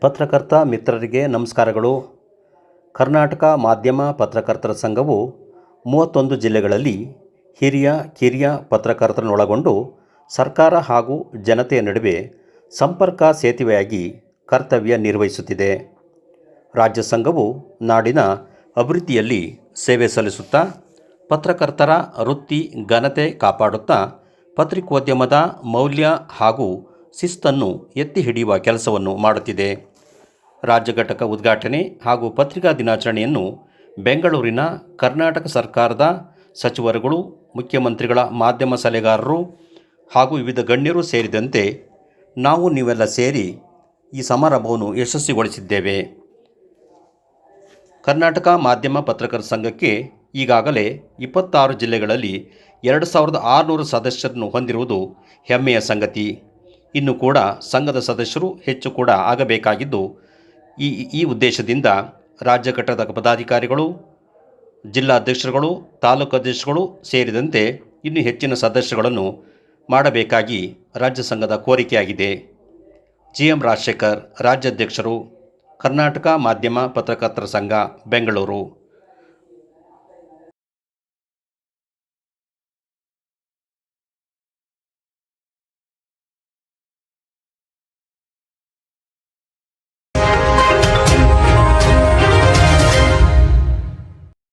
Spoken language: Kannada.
ಪತ್ರಕರ್ತ ಮಿತ್ರರಿಗೆ ನಮಸ್ಕಾರಗಳು. ಕರ್ನಾಟಕ ಮಾಧ್ಯಮ ಪತ್ರಕರ್ತರ ಸಂಘವು ಮೂವತ್ತೊಂದು ಜಿಲ್ಲೆಗಳಲ್ಲಿ ಹಿರಿಯ, ಕಿರಿಯ ಪತ್ರಕರ್ತರನ್ನೊಳಗೊಂಡು ಸರ್ಕಾರ ಹಾಗೂ ಜನತೆಯ ನಡುವೆ ಸಂಪರ್ಕ ಸೇತುವೆಯಾಗಿ ಕರ್ತವ್ಯ ನಿರ್ವಹಿಸುತ್ತಿದೆ. ರಾಜ್ಯ ಸಂಘವು ನಾಡಿನ ಅಭಿವೃದ್ಧಿಯಲ್ಲಿ ಸೇವೆ ಸಲ್ಲಿಸುತ್ತಾ, ಪತ್ರಕರ್ತರ ವೃತ್ತಿ, ಘನತೆ ಕಾಪಾಡುತ್ತಾ, ಪತ್ರಿಕೋದ್ಯಮದ ಮೌಲ್ಯ ಹಾಗೂ ಶಿಸ್ತನ್ನು ಎತ್ತಿ ಹಿಡಿಯುವ ಕೆಲಸವನ್ನು ಮಾಡುತ್ತಿದೆ. ರಾಜ್ಯ ಘಟಕ ಉದ್ಘಾಟನೆ ಹಾಗೂ ಪತ್ರಿಕಾ ದಿನಾಚರಣೆಯನ್ನು ಬೆಂಗಳೂರಿನ ಕರ್ನಾಟಕ ಸರ್ಕಾರದ ಸಚಿವರುಗಳು, ಮುಖ್ಯಮಂತ್ರಿಗಳ ಮಾಧ್ಯಮ ಸಲಹೆಗಾರರು ಹಾಗೂ ವಿವಿಧ ಗಣ್ಯರು ಸೇರಿದಂತೆ ನಾವು ನೀವೆಲ್ಲ ಸೇರಿ ಈ ಸಮಾರಂಭವನ್ನು ಯಶಸ್ವಿಗೊಳಿಸಿದ್ದೇವೆ. ಕರ್ನಾಟಕ ಮಾಧ್ಯಮ ಪತ್ರಕರ್ತರ ಸಂಘಕ್ಕೆ ಈಗಾಗಲೇ ಇಪ್ಪತ್ತಾರು ಜಿಲ್ಲೆಗಳಲ್ಲಿ ಎರಡು ಸಾವಿರದ ಆರುನೂರು ಸದಸ್ಯರನ್ನು ಹೊಂದಿರುವುದು ಹೆಮ್ಮೆಯ ಸಂಗತಿ. ಇನ್ನು ಕೂಡ ಸಂಘದ ಸದಸ್ಯರು ಹೆಚ್ಚು ಕೂಡ ಆಗಬೇಕಾಗಿದ್ದು ಈ ಈ ಉದ್ದೇಶದಿಂದ ರಾಜ್ಯ ಘಟಕದ ಪದಾಧಿಕಾರಿಗಳು, ಜಿಲ್ಲಾಧ್ಯಕ್ಷರುಗಳು, ತಾಲೂಕು ಅಧ್ಯಕ್ಷರುಗಳು ಸೇರಿದಂತೆ ಇನ್ನೂ ಹೆಚ್ಚಿನ ಸದಸ್ಯಗಳನ್ನು ಮಾಡಬೇಕಾಗಿ ರಾಜ್ಯ ಸಂಘದ ಕೋರಿಕೆಯಾಗಿದೆ. ಜಿ ಎಂ ರಾಜಶೇಖರ್, ರಾಜ್ಯಾಧ್ಯಕ್ಷರು, ಕರ್ನಾಟಕ ಮಾಧ್ಯಮ ಪತ್ರಕರ್ತರ ಸಂಘ, ಬೆಂಗಳೂರು.